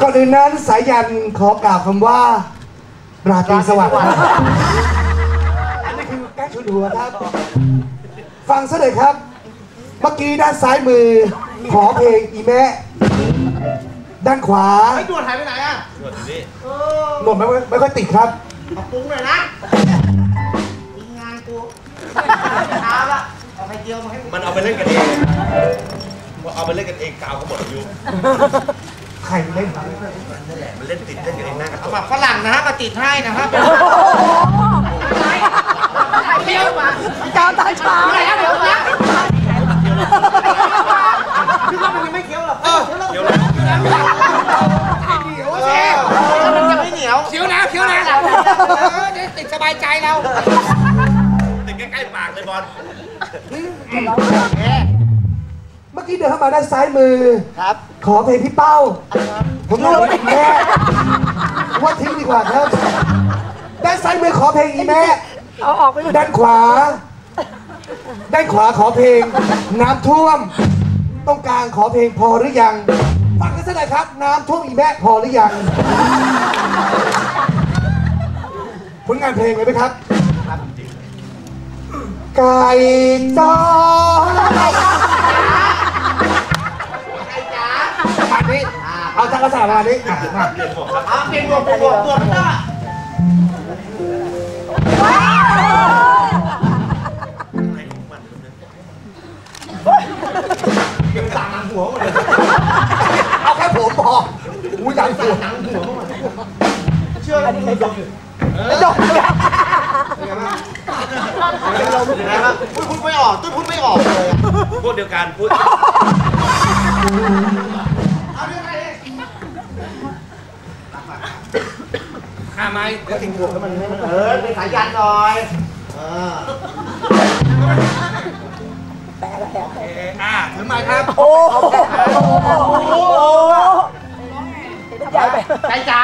ก่อนอื่นนั้นสายยันขอกล่าวคำว่า ราตรีสวัสดิ์ครับอันนี้คือแก้ชุดหัวครับ ฟังซะเลยครับ เมื่อกี้ด้านซ้ายมือ ขอเพลงอีแม่ด้านขวาไอ้ด่วนหายไปไหนอะหนวดไม่ค่อยไม่ค่อยติดครับปรับปรุงหน่อยนะมีงานกูเช้าละเอาไข่เจียวมาให้กูมันเอาไปเล่นกันเองเอาไปเล่นกันเองกาวก็หมดอายุ ใครเล่นนั่นแหละมันเล่นติดเล่นกันเองหน้ากระเอาจกแบบฝรั่งนะฮะมาติดให้นะครับเที่ยวมาจาวตาช้าไหนอะเดี๋ยวนะนึกว่ามันยังไม่เคี้ยวหรอกเออเดี๋ยวแล้วเหนียวสิมันยังไม่เหนียวเคี้ยวนะเคี้ยวนะเออจะติดสบายใจเราติดใกล้ๆปากเลยบอลเมื่อ กี้เดินเข้ามาด้านซ้ายมือ ครับ ขอเพลงพี่เป้า ผมรู้ว่าอีแม่ว่าทิ้งดีกว่าครับ ด้านซ้ายมือขอเพลงอีแม่ เอาออกไปเลยด้านขวา ด้านขวาขอเพลง น้ำท่วมต้องกลางขอเพลงพอหรือยัง ฟังกันสักหน่อยครับ น้ำท่วมอีแม่พอหรือยัง ผลงานเพลงเลยไหมครับไก่จ้า เอาจักรสาประมาณนี้อะมาเปลี่ยนหมวกครับอ่าเป็นบวกบวกบวกไม่ได้เก็บตังหัวหมดเลยเอาแค่ผมพออุ้ยดังสุดเชื่อกันไม่จบจบเลยยังไงบ้างพูดพูดไม่ออกตุ้ยพูดไม่ออกเลยพูดเดียวกันพูด ข้าไม้เดี๋ยวถึงบวกให้มันให้มันเออเป็นสายยันหน่อยเอออ่าถึงไม้ครับ โอ้โหย้ายไปใจจ๋า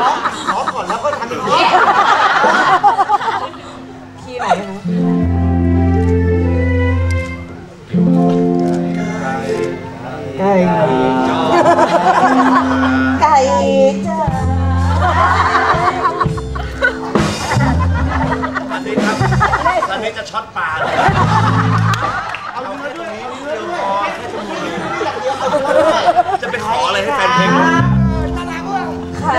ร้องร้องก่อนแล้วก็ทำอย่า ไก่ไก่จ้าอันนี้ครับอันนี้จะช็อตปลาเลยเอาเนื้อด้วยเอาเนื้อด้วยจะไปขออะไรให้แฟนเพลงวะไข่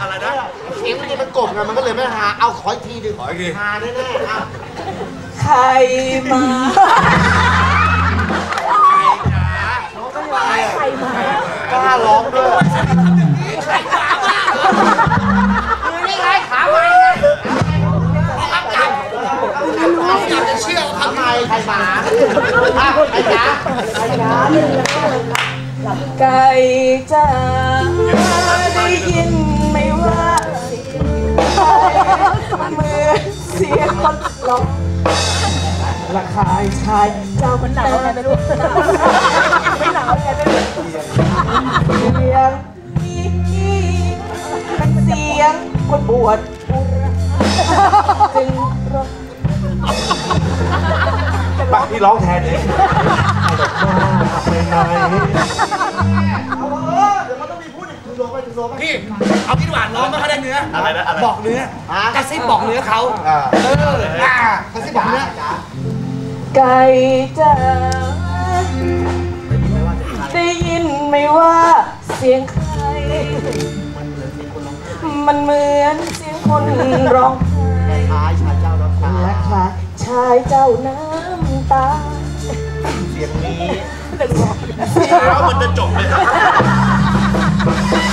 อะไรนะเสียงมันมันกบไงมันก็เลยไม่หาเอาขออีกทีหนึ่งขออีกทีหาแน่ๆอะไข่มา กล้าร้องด้วยคือนี่ไงขาไม้ไงขับจับจับจะเชื่อทำไมใครหมาอะใครจ๋าไก่จ้าได้ยินไหมว่าเมือเสียงคนร้องระคายชายเจ้ามันหนาวไงไม่รู้ไม่หนาวไงไม่รู้ เสียงนี้เป็นเสียงคนบวชอุระจึงร้องปักที่ร้องแทนเองไปไหนเอาเออเดี๋ยวมันต้องมีพูดอีกถึงโลไปถึงโลไปพี่เอาพี่หวานร้องไม่ค่อยได้เนื้ออะไรนะอะไรบอกเนื้ออะกระซิบบอกเนื้อเขาอ่าเอออ่ากระซิบบอกเนื้อไก่จ้า ไหมว่าเสียงใคร มันเหมือนเสียงคนร้องไห้ชายชายเจ้าน้ำตาและคลายชายเจ้าน้ำตา เสียงนี้แล้วมันจะจบเลยครับ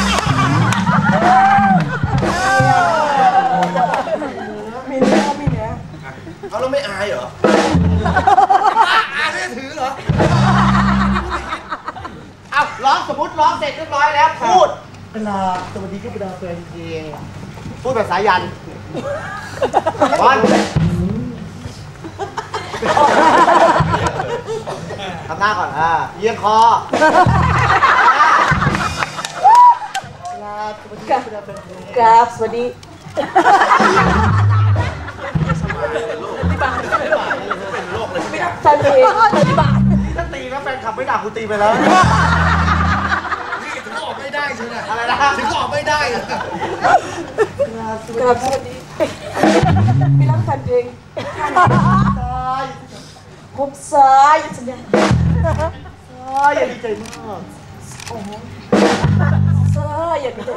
ดเวลาสวัสดีครับเวลาเป็นจริงพูดแบบสายันบอลทำหน้าก่อนอ่าเอียงคอเวลาสวัสดีครับเวลาเป็นจริงกราบสวัสดีเป็นโรคปฏิบัติถ้าตีแล้วแฟนขับไม่ด่ากูตีไปแล้ว ใช่ไหมอะไรนะถึงออกไม่ได้อะกราบสวัสดีพี่รักแฟนเพลงผมซ้ายสัญญาอ๋ออย่าดีใจมากซ้ายอย่าดีใจ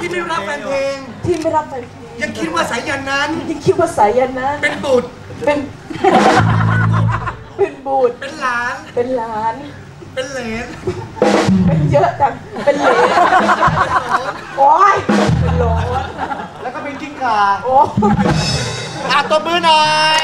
ที่ไม่รักแฟนเพลงที่ไม่รักแฟนเพลงยังคิดว่าสายยันนั้นยังคิดว่าสายันนะเป็นบุตรเป็นเป็นบูดเป็นหลาน เป็นหลาน เป็นเหลน เป็นเยอะจัง เป็นเหลนโอ้ยเป็นโหลนแล้วก็เป็นกิ้งก่าโอ้อะตบมือหน่อย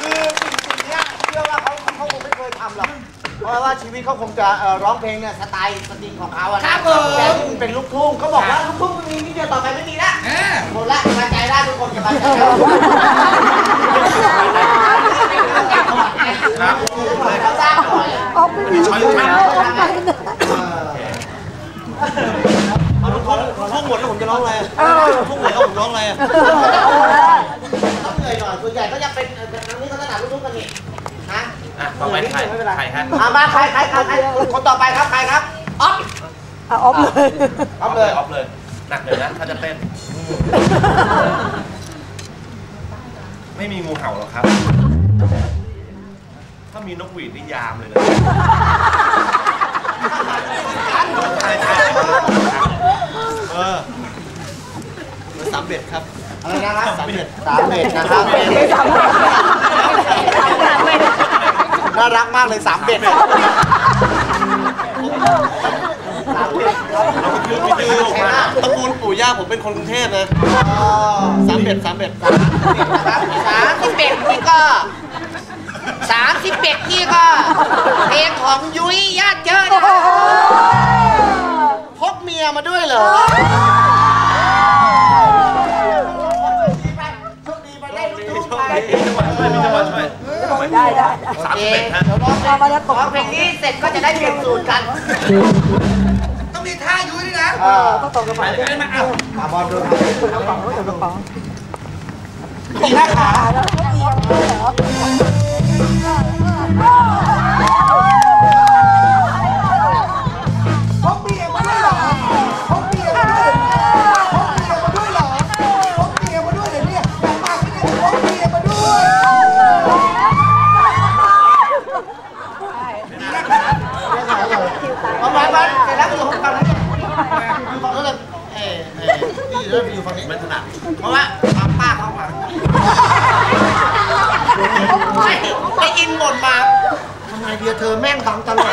คือสิ่งสิ่งเนี้ยเชื่อว่าเขาเขาคงไม่เคยทำหรอกเพราะว่าชีวิตเขาคงจะเอ่อร้องเพลงเนี่ยสไตล์สตริงของเขาอะนะแต่ที่มันเป็นลูกทุ่งเขาบอกว่าลูกทุ่งมันมีนิดเดียวต่อไปไม่มีละแหมหมดละสบายใจได้ทุกคนสบายใจได้เขาสร้างหน่อย ออกไปดีช้อยลูกทุ่งเอาลูกทุ่งทุ่งหมดแล้วผมจะร้องอะไรทุ่งหมดแล้วผมร้องอะไรต้องเหนื่อยหน่อยส่วนใหญ่ก็ยังเป็นเอ่อทางนี้เขาถนัดลูกทุ่งกันนี่นะต่อไปใครไม่เป็นไรใครฮะมาใครใครใครคนต่อไปครับใครครับอ๊อฟอะออฟเลยอ๊อฟเลยออฟเลยหนักเลยนะถ้าจะเต้น ไม่มีงูเห่าหรอกครับ ถ้ามีนกหวีดนี่ยามเลยนะใช่ใช่เออมันสามเบ็ดครับอะไรนะครับสามเบ็ดสามเบ็ดนะครับไม่สามารถน่ารักมากเลยสามเบ็ดสามเบ็ดเราไปคือมีตื้อออกมาตระกูลปู่ย่าผมเป็นคนกรุงเทพนะสามเบ็ดสามเบ็ดสามสิบเบ็ดนี่ก็ สามสิบเบ็ดนี่ก็เพลงของยุ้ยญาติเยอะนะพกเมียมาด้วยเหรอโชคดีไปได้ลูกทุ่งไปมีจังหวะช่วยมีจังหวะช่วยได้ได้สามเบ็ดฮะเดี๋ยวร้องเพลงร้องเพลงนี้เสร็จก็จะได้เปลี่ยนสูตรกัน ต้องมีท่ายุ้ยด้วยนะเออต้องตกกระเป๋าเล่นมาเอามาบอลดูกระเป๋าตกกระเป๋าตรงหน้าขาแล้ว เอามาบอลเสร็จแล้วก็อยู่ฝั่งนี้ฝั่งนู้นเลยเอ่อเอ่อพี่เริ่มอยู่ฝั่งนี้ไม่ถนัดเพราะว่าป้าป้าเข้ามาไม่ได้ยินบ่นมาทำไงดีอะเธอแม่งบังตลอด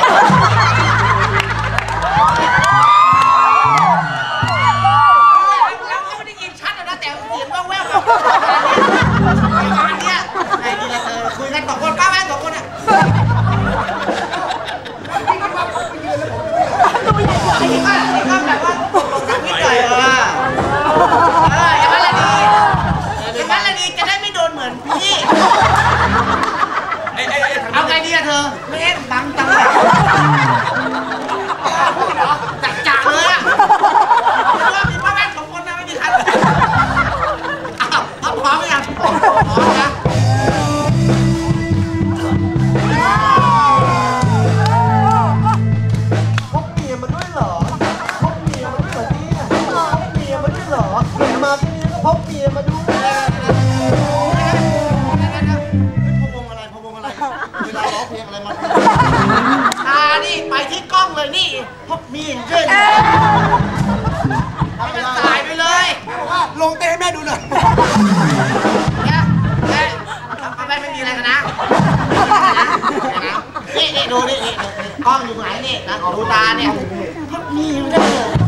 เลยนี่พกมีอย่างเช่นให้มันสายไปเลยลงเต้นให้แม่ดูหน่อยนะเอ๊ะเอาไปไม่มีอะไรกันนะนะนี่นี่ดูนี่นี่กล้องอยู่ไหนนี่นะดูตาเนี่ยพวกมีอยู่ได้เลย